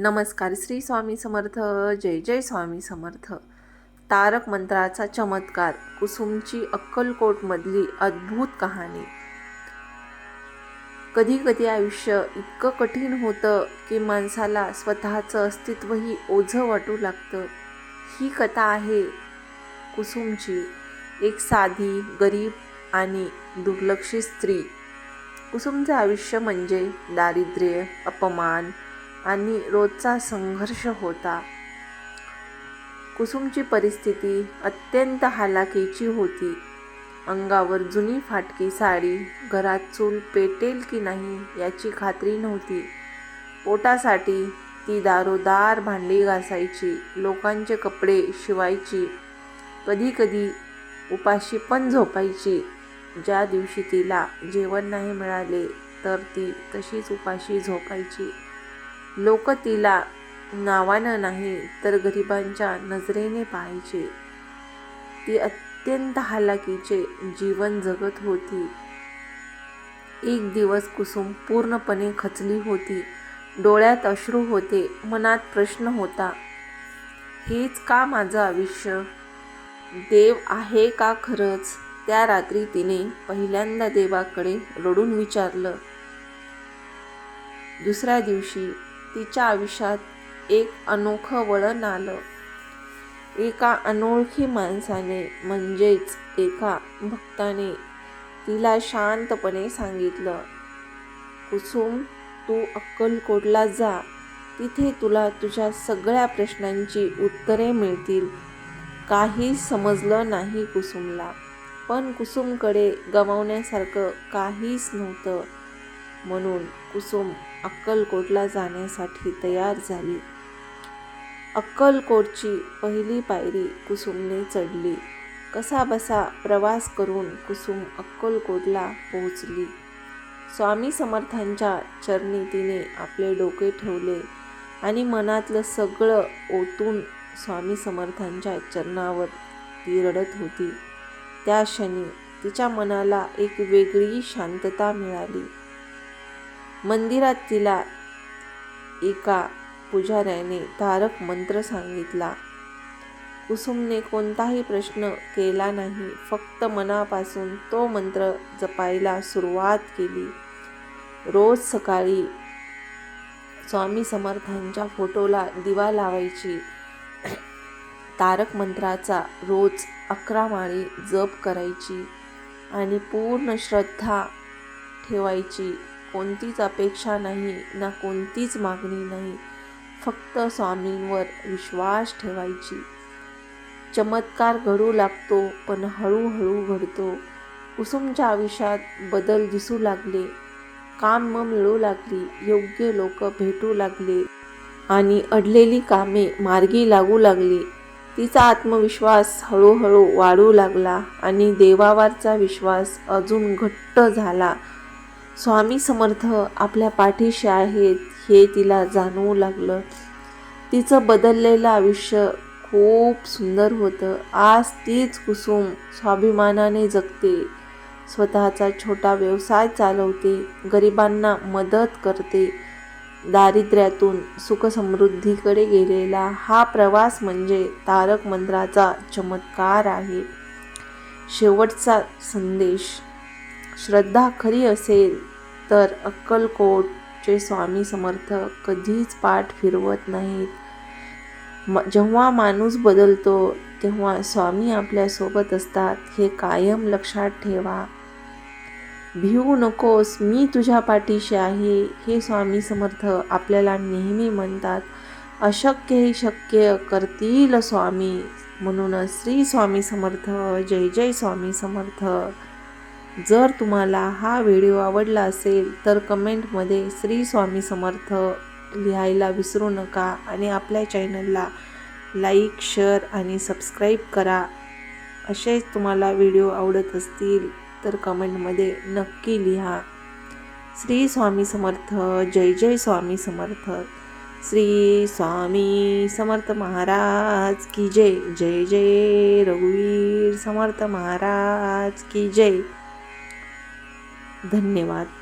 नमस्कार श्री स्वामी समर्थ जय जय स्वामी समर्थ. तारक मंत्राचा चमत्कार कुसुमची अक्कलकोटमधली अद्भुत कहाणी. कधी कधी आयुष्य इतकं कठीण होतं की माणसाला स्वतःचं अस्तित्वही ओझं वाटू लागतं. ही कथा आहे कुसुमची एक साधी गरीब आणि दुर्लक्षित स्त्री. कुसुमचं आयुष्य म्हणजे दारिद्र्य अपमान आणि रोजचा संघर्ष होता. कुसुमची परिस्थिती अत्यंत हालाकीची होती. अंगावर जुनी फाटकी साडी घरात चूल पेटेल की नाही याची खात्री नव्हती. पोटासाठी ती दारोदार भांडी घासायची लोकांचे कपडे शिवायची कधीकधी उपाशी पण झोपायची. ज्या दिवशी तिला जेवण नाही मिळाले तर ती तशीच उपाशी झोपायची. लोक तिला नावानं नाही तर गरिबांच्या नजरेने पाहायचे. ती अत्यंत हालाकीचे जीवन जगत होती. एक दिवस कुसुम पूर्णपणे खचली होती. डोळ्यात अश्रू होते मनात प्रश्न होता हेच का माझं आयुष्य? देव आहे का खरंच? त्या रात्री तिने पहिल्यांदा देवाकडे रडून विचारलं. दुसऱ्या दिवशी तिच्या आयुष्यात एक अनोखं वळण आलं. एका अनोळखी माणसाने म्हणजेच एका भक्ताने तिला शांतपणे सांगितलं कुसुम तू अक्कलकोटला जा. तिथे तुला तुझ्या सगळ्या प्रश्नांची उत्तरे मिळतील. काही समजलं नाही कुसुमला. पण कुसुमकडे गमावण्यासारखं काहीच नव्हतं. म्हणून कुसुम अक्कलकोटला जाण्यासाठी तयार झाली. अक्कलकोटची पहिली पायरी कुसुमने चढली. कसा बसा प्रवास करून कुसुम अक्कलकोटला पोहोचली. स्वामी समर्थांच्या चरणी तिने आपले डोके ठेवले आणि मनातलं सगळं ओतून स्वामी समर्थांच्या चरणावर ती रडत होती. त्या क्षणी तिच्या मनाला एक वेगळी शांतता मिळाली. मंदिरात तिला एका पुजाऱ्याने तारक मंत्र सांगितला. कुसुमने कोणताही प्रश्न केला नाही. फक्त मनापासून तो मंत्र जपायला सुरुवात केली. रोज सकाळी स्वामी समर्थांच्या फोटोला दिवा लावायची. तारक मंत्राचा रोज अकरा माळी जप करायची आणि पूर्ण श्रद्धा ठेवायची. कोणतीच अपेक्षा नाही ना कोणतीच मागणी नाही. फक्त स्वामींवर विश्वास ठेवायची. चमत्कार घडू लागतो पण हळूहळू घडतो. कुसुमच्या आयुष्यात बदल दिसू लागले. काम मिळू लागली योग्य लोक भेटू लागले आणि अडलेली कामे मार्गी लागू लागली. तिचा आत्मविश्वास हळूहळू वाढू लागला आणि देवावरचा विश्वास अजून घट्ट झाला. स्वामी समर्थ आपल्या पाठीशी आहेत हे तिला जाणवू लागलं. तिचं बदललेलं आयुष्य खूप सुंदर होतं. आज तीच कुसुम स्वाभिमानाने जगते. स्वतःचा छोटा व्यवसाय चालवते. गरिबांना मदत करते. दारिद्र्यातून सुखसमृद्धीकडे गेलेला हा प्रवास म्हणजे तारक मंत्राचा चमत्कार आहे. शेवटचा संदेश. श्रद्धा खरी असेल तर अक्कलकोटचे स्वामी समर्थ कधीच पाठ फिरवत नाहीत. म जेव्हा माणूस बदलतो तेव्हा स्वामी आपल्यासोबत असतात. हे कायम लक्षात ठेवा. भिवू नकोस मी तुझ्या पाठीशी आहे. हे स्वामी समर्थ आपल्याला नेहमी म्हणतात अशक्य हे शक्य करतील स्वामी. म्हणूनच श्री स्वामी समर्थ जय जय स्वामी समर्थ. जर तुम्हाला हा व्हिडिओ आवडला असेल तर कमेंटमध्ये श्री स्वामी समर्थ लिहायला विसरू नका आणि आपल्या चॅनलला लाईक शेअर आणि सबस्क्राईब करा. असेच तुम्हाला व्हिडिओ आवडत असतील तर कमेंटमध्ये नक्की लिहा. श्री स्वामी समर्थ जय जय स्वामी समर्थ. श्री स्वामी समर्थ महाराज की जय. जय जय रघुवीर समर्थ महाराज की जय. धन्यवाद.